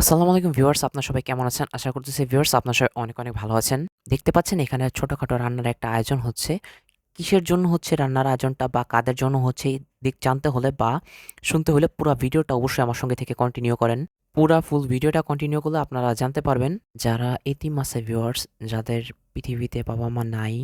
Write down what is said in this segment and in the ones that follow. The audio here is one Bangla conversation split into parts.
আসসালামু আলাইকুম ভিউয়ার্স, আপনার সবাই কেমন আছেন? আশা করতেছি ভিউয়ার্স, আপনার সবাই অনেক অনেক ভালো আছেন। দেখতে পাচ্ছেন এখানে ছোটোখাটো রান্নার একটা আয়োজন হচ্ছে। কিসের জন্য হচ্ছে রান্নার আয়োজনটা বা কাদের জন্য হচ্ছে দিক জানতে হলে বা শুনতে হলে পুরো ভিডিওটা অবশ্যই আমার সঙ্গে থেকে কন্টিনিউ করেন। পুরা ফুল ভিডিওটা কন্টিনিউ করলে আপনারা জানতে পারবেন, যারা এতিম আছে ভিউয়ার্স, যাদের পৃথিবীতে বাবা মা নাই,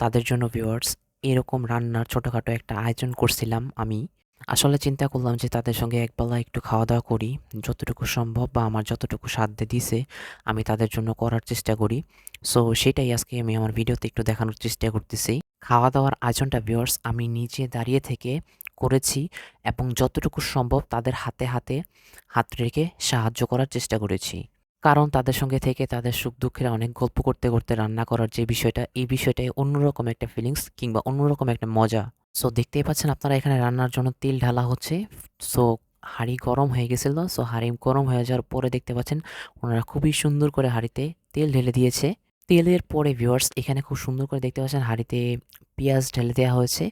তাদের জন্য ভিউয়ার্স, এরকম রান্নার ছোটোখাটো একটা আয়োজন করছিলাম আমি। আসলে চিন্তা করলাম যে তাদের সঙ্গে একবেলা একটু খাওয়া দাওয়া করি, যতটুকু সম্ভব বা আমার যতটুকু সাধ্যে দিছে আমি তাদের জন্য করার চেষ্টা করি। সো সেটাই আজকে আমি আমার ভিডিওতে একটু দেখানোর চেষ্টা করতেছি। খাওয়া দাওয়ার আয়োজনটা ভিউয়ার্স আমি নিজে দাঁড়িয়ে থেকে করেছি এবং যতটুকু সম্ভব তাদের হাতে হাতে হাত রেখে সাহায্য করার চেষ্টা করেছি। কারণ তাদের সঙ্গে থেকে তাদের সুখ দুঃখের অনেক গল্প করতে করতে রান্না করার যে বিষয়টা, এই বিষয়টাই অন্যরকম একটা ফিলিংস কিংবা অন্যরকম একটা মজা সো দেখতেই পাচ্ছেন আপনারা এখানে রান্নার জন্য তেল ঢালা হচ্ছে। সো হাঁড়ি গরম হয়ে গেছিল। সো হাঁড়ি গরম হয়ে যাওয়ার পরে দেখতে পাচ্ছেন ওনারা খুবই সুন্দর করে হাঁড়িতে তেল ঢেলে দিয়েছে। তেলের পরে ভিউয়ার্স এখানে খুব সুন্দর করে দেখতে পাচ্ছেন হাঁড়িতে পেঁয়াজ ঢেলে দেওয়া হয়েছে।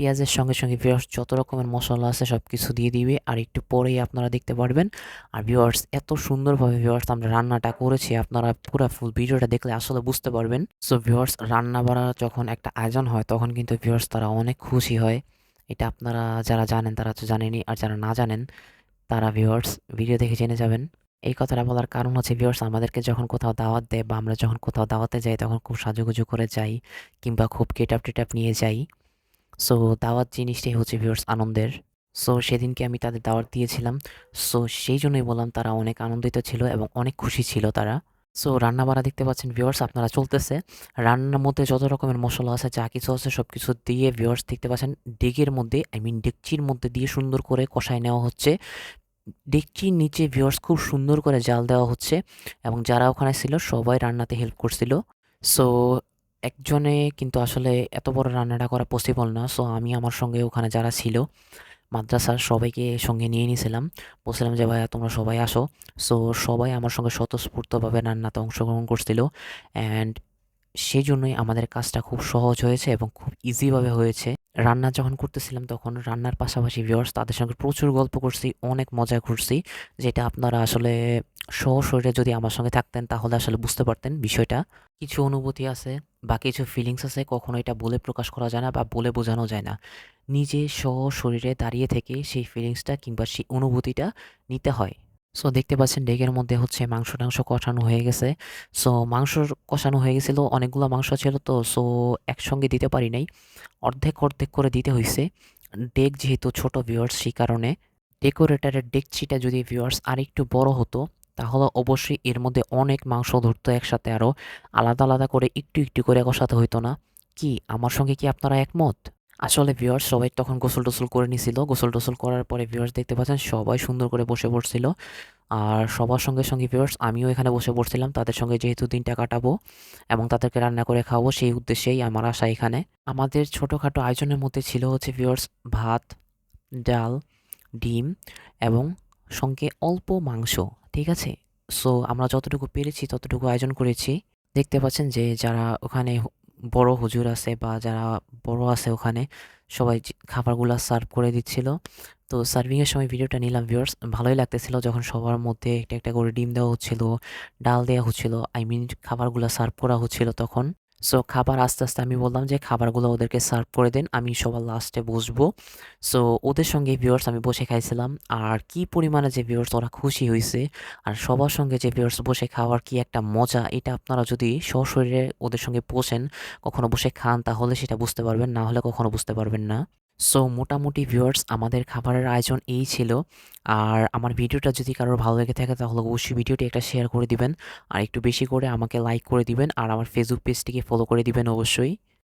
পেঁয়াজের সঙ্গে সঙ্গে ভিউয়ার্স যত রকমের মশলা আছে সব কিছু দিয়ে দিবে। আর একটু পরেই আপনারা দেখতে পারবেন। আর ভিউয়ার্স এত সুন্দরভাবে ভিউয়ার্স আমরা রান্নাটা করেছি, আপনারা পুরো ফুল ভিডিওটা দেখলে আসলে বুঝতে পারবেন। সো ভিউয়ার্স রান্না বাড়া যখন একটা আয়োজন হয়, তখন কিন্তু ভিউয়ার্স তারা অনেক খুশি হয়। এটা আপনারা যারা জানেন, তারা তো জানেনই। আর যারা না জানেন, তারা ভিউয়ার্স ভিডিও দেখে জেনে যাবেন। এই কথাটা বলার কারণ হচ্ছে ভিউয়ার্স আমাদেরকে যখন কোথাও দাওয়াত দেয় বা আমরা যখন কোথাও দাওয়াতে যাই, তখন খুব সাজুগুজু করে যাই কিংবা খুব গেট আপ নিয়ে যাই। সো দাওয়াত জিনিসটাই হচ্ছে ভিউয়ার্স আনন্দের। সো সেদিনকে আমি তাদের দাওয়াত দিয়েছিলাম। সো সেই জন্যই বললাম তারা অনেক আনন্দিত ছিল এবং অনেক খুশি ছিল তারা। সো রান্না বাড়া দেখতে পাচ্ছেন ভিউয়ার্স আপনারা চলতেছে। রান্নার মধ্যে যত রকমের মশলা আছে, যা কিছু আছে সব কিছু দিয়ে ভিউয়ার্স দেখতে পাচ্ছেন, ডেগের মধ্যে আই মিন ডেকচির মধ্যে দিয়ে সুন্দর করে কষায় নেওয়া হচ্ছে। ডেকচির নিচে ভিউয়ার্স খুব সুন্দর করে জাল দেওয়া হচ্ছে এবং যারা ওখানে ছিল, সবাই রান্নাতে হেল্প করছিল। সো একজনে কিন্তু আসলে এত বড় রান্নাটা করা পসিবল না। সো আমি আমার সঙ্গে ওখানে যারা ছিল, মাদ্রাসার সবাইকে সঙ্গে নিয়ে নিয়েছিলাম। বলছিলাম যে, ভাইয়া, তোমরা সবাই আসো। সো সবাই আমার সঙ্গে স্বতঃস্ফূর্তভাবে রান্নাতে অংশগ্রহণ করছিল। অ্যান্ড সেই জন্যই আমাদের কাজটা খুব সহজ হয়েছে এবং খুব ইজিভাবে হয়েছে। রান্না যখন করতেছিলাম তখন রান্নার পাশাপাশি ভিউয়ার্স তাদের সঙ্গে প্রচুর গল্প করছি, অনেক মজা করছি যেটা আপনারা আসলে সশরীরে যদি আমার সঙ্গে থাকতেন তাহলে আসলে বুঝতে পারতেন বিষয়টা। কিছু অনুভূতি আছে? বা কিছু ফিলিংস আছে, কখনো এটা বলে প্রকাশ করা যায় না বা বলে বোঝানো যায় না। নিজে শরীরে দাঁড়িয়ে থেকে সেই ফিলিংসটা কিংবা সেই অনুভূতিটা নিতে হয়। সো দেখতে পাচ্ছেন ডেগের মধ্যে হচ্ছে মাংস টাংস কষানো হয়ে গেছে। সো মাংস কষানো হয়ে গেছিল, অনেকগুলো মাংস ছিল তো সো একসঙ্গে দিতে পারি নাই। অর্ধেক অর্ধেক করে দিতে হয়েছে ডেক যেহেতু ছোট ভিউয়ার্স সেই কারণে। ডেকোরেটারের ডেকচিটা যদি ভিউয়ার্স আরেকটু বড় হতো তাহলে অবশ্যই এর মধ্যে অনেক মাংস ধরতো একসাথে আরও আলাদা আলাদা করে একটু একটু করে কষাতে হইতো না। কি, আমার সঙ্গে কি আপনারা একমত? আসলে ভিউয়ার্স সবাই তখন গোসল টোসল করে নিছিল। গোসল টোসল করার পরে ভিউয়ার্স দেখতে পাচ্ছেন সবাই সুন্দর করে বসে পড়ছিল। আর সবার সঙ্গে সঙ্গে ভিউয়ার্স আমিও এখানে বসে পড়ছিলাম। তাদের সঙ্গে যেহেতু দিনটা কাটাবো এবং তাদেরকে রান্না করে খাওয়াবো, সেই উদ্দেশ্যেই আমার আসা এখানে। আমাদের ছোটোখাটো আয়োজনের মধ্যে ছিল হচ্ছে ভিউয়ার্স ভাত, ডাল, ডিম এবং সঙ্গে অল্প মাংস। ঠিক আছে? সো আমরা যতটুকু পেরেছি, ততটুকু আয়োজন করেছি। দেখতে পাচ্ছেন যে, যারা ওখানে বড় হুজুর আছে বা যারা বড় আছে ওখানে, সবাই খাবারগুলো সার্ভ করে দিচ্ছিল। তো সার্ভিংয়ের সময় ভিডিওটা নিলাম ভিউয়ার্স ভালোই লাগতেছিল যখন সবার মধ্যে একটা একটা করে ডিম দেওয়া হচ্ছিল, ডাল দেওয়া হচ্ছিল আই মিন খাবারগুলো সার্ভ করা হচ্ছিল তখন। সো খাবার আস্তে আস্তে আমি বললাম যে, খাবারগুলো ওদেরকে সার্ভ করে দেন, আমি সবার লাস্টে বসবো। সো ওদের সঙ্গে ভিউয়ার্স আমি বসে খাইছিলাম। আর কি পরিমাণে যে ভিউয়ার্স ওরা খুশি হয়েছে আর সবার সঙ্গে যে ভিউয়ার্স বসে খাওয়ার কি একটা মজা, এটা আপনারা যদি সশরীরে ওদের সঙ্গে বসেন কখনো বসে খান, তাহলে সেটা বুঝতে পারবেন, না হলে কখনো বুঝতে পারবেন না। সো মোটামুটি ভিউয়ার্স আমাদের খাবারের আয়োজন এই ছিল। আর আমার ভিডিওটা যদি কারোর ভালো লেগে থাকে, তাহলে অবশ্যই ভিডিওটি একটা শেয়ার করে দিবেন। আর একটু বেশি করে আমাকে লাইক করে দিবেন। আর আমার ফেসবুক পেজটিকে ফলো করে দিবেন অবশ্যই।